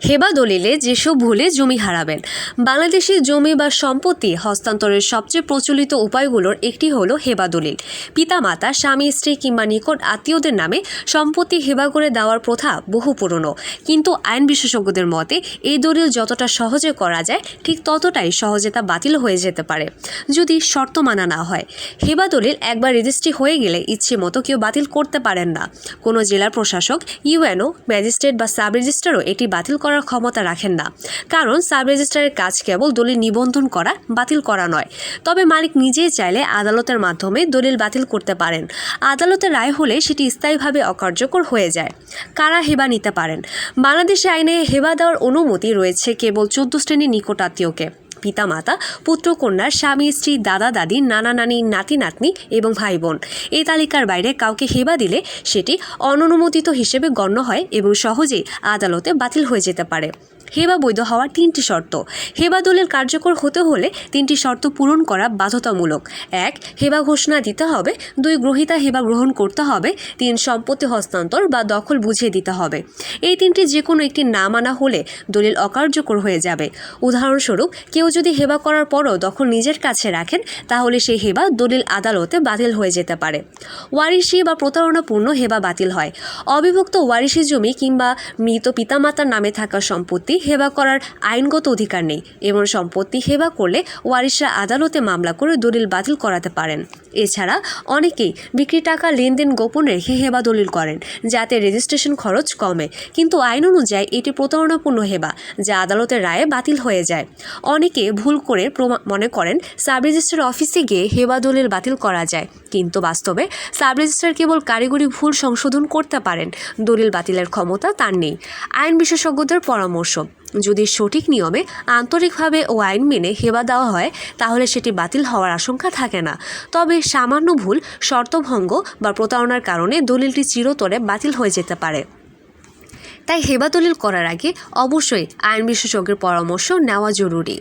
হেবা দলিলে যেসব ভুলে জমি হারাবেন, বাংলাদেশে জমি বা সম্পত্তি হস্তান্তরের সবচেয়ে প্রচলিত উপায়গুলোর একটি হলো হেবা দলিল। পিতামাতা, স্বামী, স্ত্রী কিংবা নিকট আত্মীয়দের নামে সম্পত্তি হেবা করে দেওয়ার প্রথা বহু পুরনো। কিন্তু আইন বিশেষজ্ঞদের মতে, এই দলিল যতটা সহজে করা যায়, ঠিক ততটাই সহজে তা বাতিল হয়ে যেতে পারে, যদি শর্ত মানা না হয়। হেবা দলিল একবার রেজিস্ট্রি হয়ে গেলে ইচ্ছে মতো কেউ বাতিল করতে পারেন না। কোনো জেলার প্রশাসক, ইউএনও, ম্যাজিস্ট্রেট বা সাব রেজিস্ট্রারও এটি বাতিল করার ক্ষমতা রাখেন না। কারণ সাব রেজিস্ট্রারের কাজ কেবল দলিল নিবন্ধন করা, বাতিল করা নয়। তবে মালিক নিজেই চাইলে আদালতের মাধ্যমে দলিল বাতিল করতে পারেন। আদালতের রায় হলে সেটি স্থায়ীভাবে অকার্যকর হয়ে যায়। কারা হেবা নিতে পারেন? বাংলাদেশে আইনে হেবা দেওয়ার অনুমতি রয়েছে কেবল চোদ্দ শ্রেণির নিকটাত্মীয়কে পিতামাতা পুত্র কন্যার স্বামী, স্ত্রী, দাদা, দাদি, নানা নানি, নাতি নাতনি এবং ভাই বোন এই তালিকার বাইরে কাউকে হেবা দিলে সেটি অননুমোদিত হিসেবে গণ্য হয় এবং সহজেই আদালতে বাতিল হয়ে যেতে পারে। হেবা বৈধ হওয়ার তিনটি শর্ত। হেবা দলিল কার্যকর হতে হলে তিনটি শর্ত পূরণ করা বাধ্যতামূলক। এক, হেবা ঘোষণা দিতে হবে। দুই, গ্রহীতা হেবা গ্রহণ করতে হবে। তিন, সম্পত্তি হস্তান্তর বা দখল বুঝিয়ে দিতে হবে। এই তিনটি যে কোনো একটি না মানা হলে দলিল অকার্যকর হয়ে যাবে। উদাহরণস্বরূপ, কেউ যদি হেবা করার পরও দখল নিজের কাছে রাখেন, তাহলে সেই হেবা দলিল আদালতে বাতিল হয়ে যেতে পারে। ওয়ারিশি বা প্রতারণাপূর্ণ হেবা বাতিল হয়। অবিভক্ত ওয়ারিশি জমি কিংবা মৃত পিতামাতার নামে থাকা সম্পত্তি হেবা করার আইনগত অধিকার নেই। এমন সম্পত্তি হেবা করলে ওয়ারিশরা আদালতে মামলা করে দলিল বাতিল করাতে পারেন। এছাড়া অনেকেই বিক্রি টাকা লেনদেন গোপন রেখে হেবা দলিল করেন, যাতে রেজিস্ট্রেশন খরচ কমে। কিন্তু আইন অনুযায়ী এটি প্রতারণাপূর্ণ হেবা, যা আদালতের রায়ে বাতিল হয়ে যায়। অনেকে ভুল করে মনে করেন সাব রেজিস্ট্রার অফিসে গিয়ে হেবা দলিল বাতিল করা যায়। কিন্তু বাস্তবে সাব রেজিস্ট্রার কেবল কারিগরি ভুল সংশোধন করতে পারেন, দলিল বাতিলের ক্ষমতা তার নেই। আইন বিশেষজ্ঞদের পরামর্শ যদি সঠিক নিয়মে আন্তরিকভাবে ও আইন মেনে হেবা দেওয়া হয়, তাহলে সেটি বাতিল হওয়ার আশঙ্কা থাকে না। তবে সামান্য ভুল, শর্তভঙ্গ বা প্রতারণার কারণে দলিলটি চিরতরে বাতিল হয়ে যেতে পারে। তাই হেবা দলিল করার আগে অবশ্যই আইন বিশেষজ্ঞের পরামর্শ নেওয়া জরুরি।